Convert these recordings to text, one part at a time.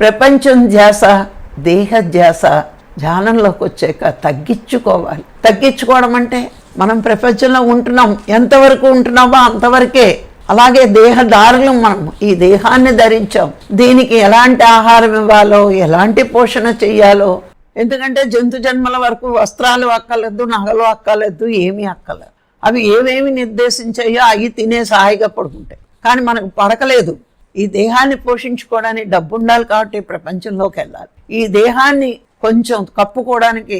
ప్రపంచం ధ్యాస దేహ ధ్యాస ధ్యానంలోకి వచ్చాక తగ్గించుకోవాలి. తగ్గించుకోవడం అంటే మనం ప్రపంచంలో ఉంటున్నాం. ఎంతవరకు ఉంటున్నామో అంతవరకే. అలాగే దేహదారులు మనం ఈ దేహాన్ని ధరించాం. దీనికి ఎలాంటి ఆహారం ఇవ్వాలో ఎలాంటి పోషణ చెయ్యాలో. ఎందుకంటే జంతు జన్మల వరకు వస్త్రాలు అక్కర్లేదు నగలు అక్కర్లేదు ఏమీ అక్కలేదు అవి ఏమేమి నిర్దేశించాయో అవి తినే హాయిగా పడుకుంటాయి. కానీ మనకు పడకలేదు. ఈ దేహాన్ని పోషించుకోవడానికి డబ్బు ఉండాలి కాబట్టి ప్రపంచంలోకి వెళ్ళాలి. ఈ దేహాన్ని కొంచెం కప్పుకోవడానికి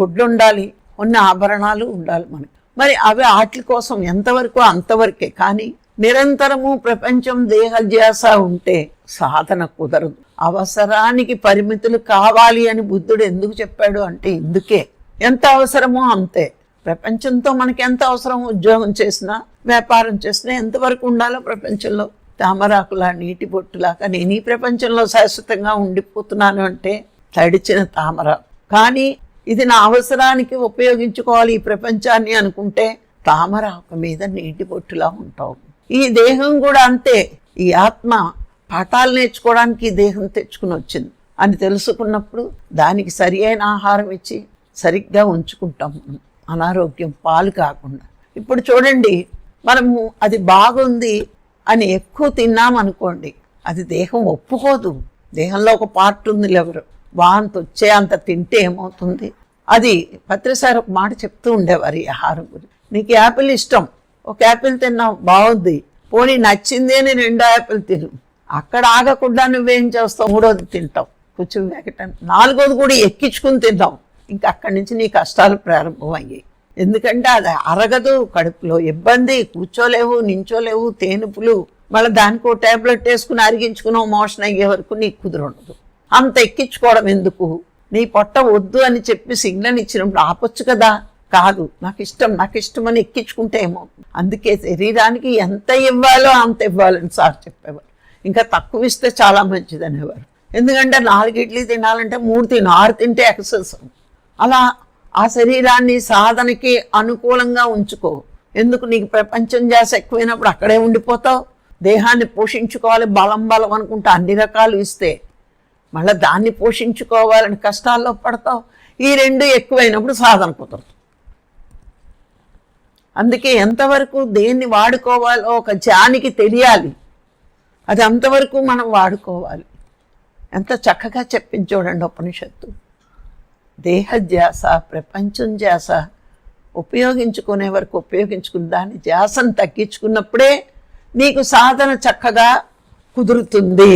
గుడ్లు ఉండాలి ఉన్న ఆభరణాలు ఉండాలి మనకి. మరి అవి వాటి కోసం ఎంతవరకు అంతవరకే? కానీ నిరంతరము ప్రపంచం దేహధ్యాస ఉంటే సాధన కుదరదు. అవసరానికి పరిమితులు కావాలి అని బుద్ధుడు ఎందుకు చెప్పాడు అంటే ఇందుకే. ఎంత అవసరమో అంతే. ప్రపంచంతో మనకి ఎంత అవసరం ఉద్యోగం చేసినా వ్యాపారం చేసినా ఎంతవరకు ఉండాలో ప్రపంచంలో తామరాకులా నీటి బొట్టులాగా నేను ఈ ప్రపంచంలో శాశ్వతంగా ఉండిపోతున్నాను అంటే తడిచిన తామర కానీ ఇది నా అవసరానికి ఉపయోగించుకోవాలి ఈ ప్రపంచాన్ని అనుకుంటే తామరాకు మీద నీటి బొట్టులా ఉంటావు. ఈ దేహం కూడా అంతే. ఈ ఆత్మ పాఠాలు నేర్చుకోవడానికి ఈ దేహం తెచ్చుకుని వచ్చింది. అని తెలుసుకున్నప్పుడు దానికి సరి అయిన ఆహారం ఇచ్చి సరిగ్గా ఉంచుకుంటాం. మనం అనారోగ్యం పాలు కాకుండా. ఇప్పుడు చూడండి మనము అది బాగుంది అని ఎక్కువ తిన్నామనుకోండి అది దేహం ఒప్పుకోదు. దేహంలో ఒక పార్ట్ ఉంది ఎవరు వాంతి వచ్చే అంత తింటే ఏమవుతుంది? అది పత్రిసారి ఒక మాట చెప్తూ ఉండేవారు ఈ ఆహారం గురించి. నీకు యాపిల్ ఇష్టం. ఒక యాపిల్ తిన్నావు బాగుంది పోనీ నచ్చింది అని రెండో యాపిల్ తిను. అక్కడ ఆగకుండా నువ్వేం చేస్తావు? మూడోది తింటావు. కూర్చుని వెకటం నాలుగోది కూడా ఎక్కించుకుని తింటావు ఇంకా అక్కడి నుంచి నీ కష్టాలు ప్రారంభమయ్యాయి. ఎందుకంటే అది అరగదు కడుపులో. ఇబ్బంది కూర్చోలేవు నించోలేవు తేనుపులు. మళ్ళీ దానికి ఒక టాబ్లెట్ వేసుకుని అరిగించుకుని మోషన్ అయ్యే వరకు నీకు కుదురుండదు అంత ఎక్కించుకోవడం ఎందుకు? నీ పొట్ట వద్దు అని చెప్పి సిగ్నల్ ఇచ్చినప్పుడు ఆపొచ్చు కదా? కాదు. నాకు ఇష్టం నాకు ఇష్టం అని ఎక్కించుకుంటే ఏమో. అందుకే శరీరానికి ఎంత ఇవ్వాలో అంత ఇవ్వాలని సార్ చెప్పేవారు. ఇంకా తక్కువ ఇస్తే చాలా మంచిది అనేవారు ఎందుకంటే నాలుగు ఇడ్లీ తినాలంటే మూడు తిన ఆరు తింటే ఎక్సెస్ అలా ఆ శరీరాన్ని సాధనకి అనుకూలంగా ఉంచుకో. ఎందుకు? నీకు ప్రపంచం జాస ఎక్కువైనప్పుడు అక్కడే ఉండిపోతావు. దేహాన్ని పోషించుకోవాలి బలం బలం అనుకుంటా అన్ని రకాలు ఇస్తే. మళ్ళీ దాన్ని పోషించుకోవాలని కష్టాల్లో పడతావు. ఈ రెండు ఎక్కువైనప్పుడు సాధన కుదరదు. అందుకే ఎంతవరకు దేన్ని వాడుకోవాలో ఒక జానికి తెలియాలి. అది అంతవరకు మనం వాడుకోవాలి. ఎంత చక్కగా చెప్పింది చూడండి ఉపనిషత్తు. దేహధ్యాస ప్రపంచం ధ్యాస ఉపయోగించుకునే వరకు ఉపయోగించుకుని దాని ధ్యాసను తగ్గించుకున్నప్పుడే నీకు సాధన చక్కగా కుదురుతుంది.